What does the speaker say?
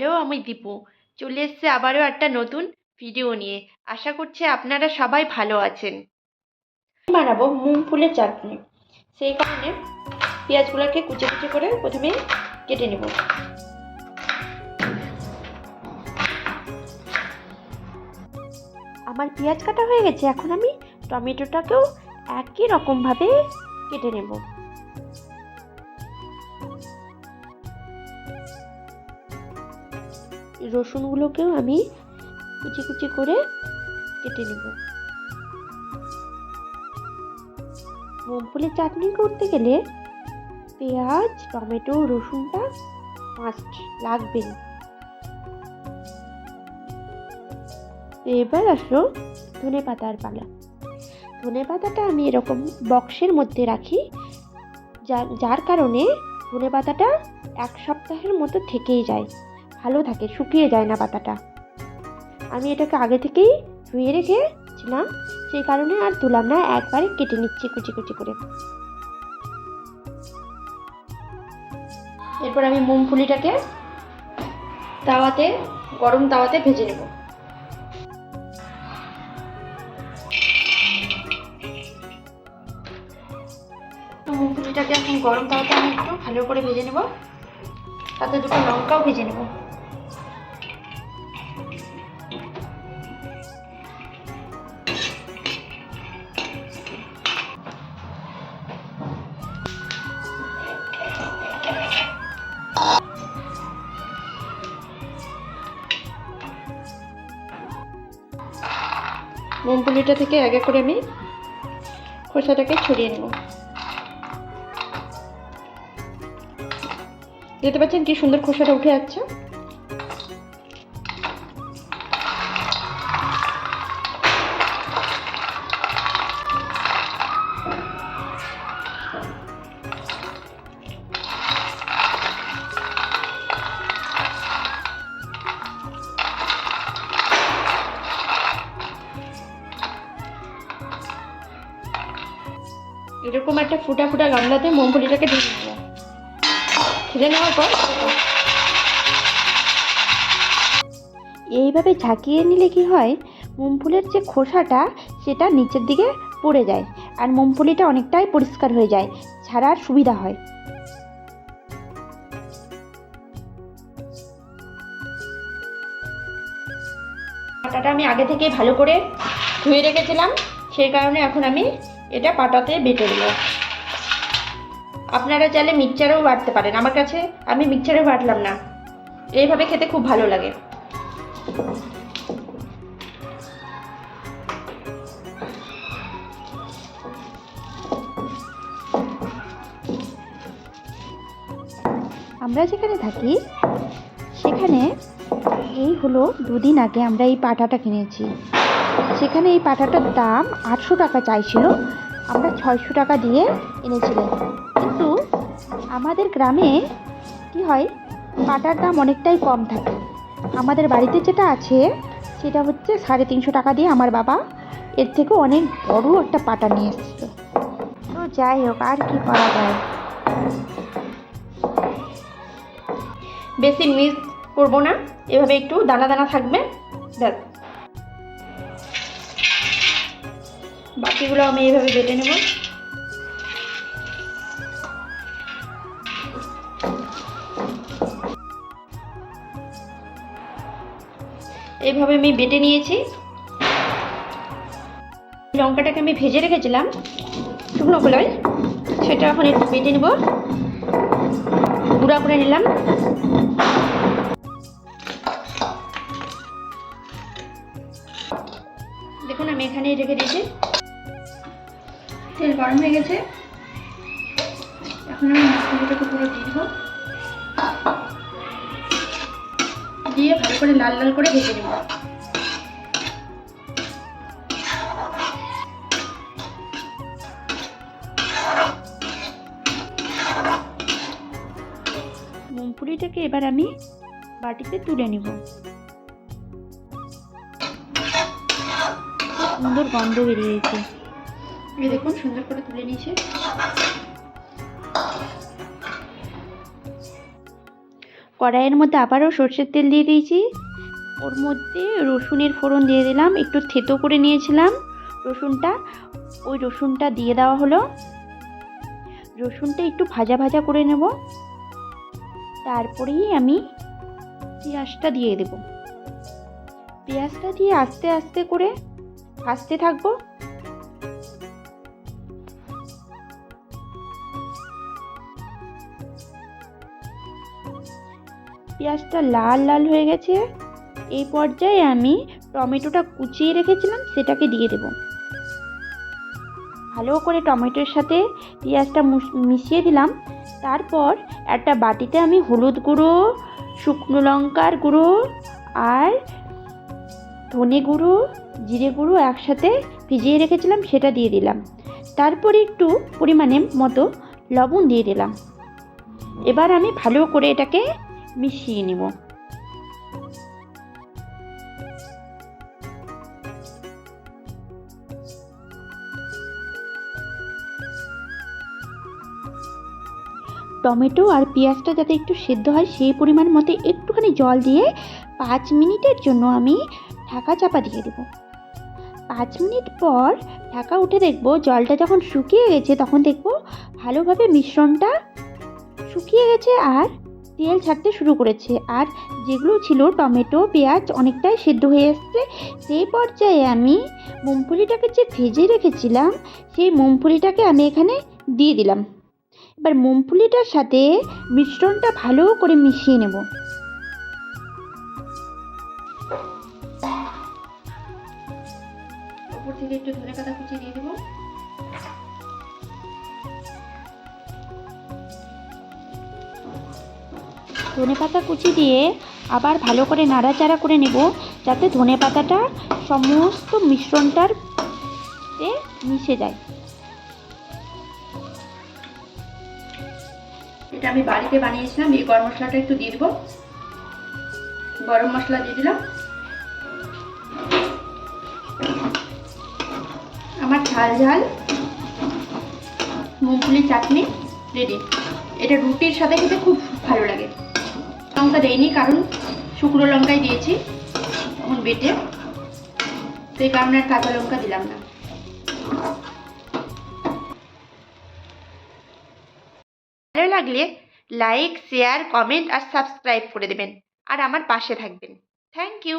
Hello আমি দীপু। চলে এসেছে আবারও একটা নতুন ভিডিও নিয়ে। আশা করছি আপনারা সবাই ভালো আছেন। বানাবো মুগ ফুলের চাটনি। সেই কারণে পেঁয়াজগুলোকে কুচি কুচি করে প্রথমে কেটে নেব। আমার পেঁয়াজ কাটা হয়ে গেছে, এখন আমি টমেটোটাকেও একই রকমভাবে কেটে নেব। রসুনগুলোকেও আমি কুচি কুচি করে কেটে নেব। মুগফুলের চাটনি করতে গেলে পেঁয়াজ, টমেটো, রসুনটা মাস্ট লাগবেন এবার আসলো ধনে পাতার পালা। ধনে পাতাটা আমি এরকম বক্সের মধ্যে রাখি যার কারণে ধনে পাতাটা এক সপ্তাহের মতো থেকেই যায়। ভালো থাকে, শুকিয়ে যায় না পাতাটা। আমি এটাকে আগে থেকেই ধুয়ে রেখেছিলাম, সেই কারণে আর তুলাম না, একবারে কেটে নিচ্ছি কুচি কুচি করে। এরপর আমি মুগফুলিটাকে তাওয়াতে, গরম তাওয়াতে ভেজে নেব। তো মুগফুলিটাকে এখন গরম তাওয়াতে আমি একটু ভালো করে ভেজে নেব। তাতে দুটো লঙ্কাও ভেজে নেব। মুগফুলিটা থেকে এক এক করে আমি খোসাটাকে ছড়িয়ে নেব। দেখতে পাচ্ছেন কি সুন্দর খোসাটা উঠে যাচ্ছে এরকম একটা ফুটা ফুটা গামলাতে মুগফুলিটাকে ঢেলে নেব। ঢেলে নেওয়ার পর এইভাবে ঝাঁকিয়ে নিলে কি হয়? মুমফুলের যে খোসাটা সেটা নিচের দিকে পড়ে যায় আর মুমফুলিটা অনেকটাই পরিষ্কার হয়ে যায় ছাড়ার সুবিধা হয়। পাটাটা আমি আগে থেকে ভালো করে ধুয়ে রেখেছিলাম সেই কারণে এখন আমি এটা পাটাতে বেটে দেবো আপনারা চাইলে মিক্সচারেও বাটতে পারেন। আমার কাছে আমি মিক্সচারে বাটলাম না। এইভাবে খেতে খুব ভালো লাগে। আমরা যেখানে থাকি, সেখানে এই হলো দুদিন আগে আমরা এই পাটাটা কিনেছি। সেখানে এই পাটাটার দাম আটশো টাকা চাইছিল। আমরা ছয়শো টাকা দিয়ে এনেছিলাম। কিন্তু আমাদের গ্রামে কি হয়, পাটার দাম অনেকটাই কম থাকে। আমাদের বাড়িতে যেটা আছে, সেটা হচ্ছে সাড়ে তিনশো টাকা দিয়ে আমার বাবা এর থেকে অনেক বড় একটা পাটা নিয়ে এসেছিল। তো যাই হোক, আর কি করা যায়। বেশি মিস করব না। এভাবে একটু দানা দানা থাকবে, ব্যাস। বাকিগুলো আমি এইভাবে বেটে নেব। এইভাবে আমি বেটে নিয়েছি। লঙ্কাটাকে আমি ভেজে রেখেছিলাম, শুকনো খোলায় সেটা এখন একটু বেটে নেব। গুঁড়া করে নিলাম। দেখুন, আমি এখানেই রেখে দিয়েছি। তেল গরম হয়ে গেছে। এখন আমি মশলাটাকে পুরো দিয়ে দেবো। দিয়ে ভালো করে লাল লাল করে ভেজে নেব। মুগপুরিটাকে এবার আমি বাটিতে তুলে নিব। সুন্দর গন্ধ বেরিয়েছে। এই দেখুন, সুন্দর করে তুলে নিয়েছে। কড়াইয়ের মধ্যে আবারও সর্ষের তেল দিয়ে দিয়েছি। ওর মধ্যে রসুনের ফোড়ন দিয়ে দিলাম, একটু থেতো করে নিয়েছিলাম। রসুনটা, ওই রসুনটা দিয়ে দেওয়া হলো। রসুনটা একটু ভাজা ভাজা করে নেব। তারপরেই আমি পেঁয়াজটা দিয়ে দেব। পেঁয়াজটা দিয়ে আস্তে আস্তে করে ভাজতে থাকব। পেঁয়াজটা লাল লাল হয়ে গেছে। এই পর্যায়ে আমি টমেটোটা কুচিয়ে রেখেছিলাম, সেটাকে দিয়ে দেব। ভালো করে টমেটোর সাথে পেঁয়াজটা মিশিয়ে দিলাম। তারপর একটা বাটিতে আমি হলুদ গুঁড়ো, শুকনো লঙ্কার গুঁড়ো আর ধনে গুঁড়ো, জিরে গুঁড়ো একসাথে ভিজিয়ে রেখেছিলাম, সেটা দিয়ে দিলাম। তারপরে একটু পরিমাণে মতো লবণ দিয়ে দিলাম। এবার আমি ভালো করে এটাকে মিশিয়ে নেব টমেটো আর পেঁয়াজটা যাতে একটু সেদ্ধ হয়, সেই পরিমাণ মতো একটুখানি জল দিয়ে পাঁচ মিনিটের জন্য আমি ঢাকা চাপা দিয়ে দেবো। পাঁচ মিনিট পর ঢাকা উঠে দেখব জলটা যখন শুকিয়ে গেছে, তখন দেখব ভালোভাবে মিশ্রণটা শুকিয়ে গেছে আর তেল ছাড়তে শুরু করেছে। আর যেগুলো ছিল টমেটো, পেঁয়াজ অনেকটাই সেদ্ধ হয়ে এসছে, সেই পর্যায়ে আমি মুমফলিটাকে যে ভেজে রেখেছিলাম, সেই মুমফলিটাকে আমি এখানে দিয়ে দিলাম। এবার মুমফলিটার সাথে মিশ্রণটা ভালো করে মিশিয়ে নেব। থেকে একটু ধনে পাতা কুচি দিয়ে দেবো। ধনে পাতা কুচি দিয়ে আবার ভালো করে নাড়াচাড়া করে নেব, যাতে ধনে পাতাটা সমস্ত মিশ্রণটার মিশে যায়। এটা আমি বাড়িতে বানিয়েছিলাম, এই গরম মশলাটা একটু দিয়ে দেবো। গরম মশলা দিয়ে দিলাম। আমার ঝাল ঝাল। মুগলি চাটনি রেডি। এটা রুটির সাথে খেতে খুব ভালো লাগে। লঙ্কা দেয়নি কারণ শুকনো লঙ্কাই দিয়েছি, তখন বেটে। তো এই কারণে আর কাঁচা লঙ্কা দিলাম না। ভালো লাগলে লাইক শেয়ার কমেন্ট আর সাবস্ক্রাইব করে দেবেন। আর আমার পাশে থাকবেন। Thank you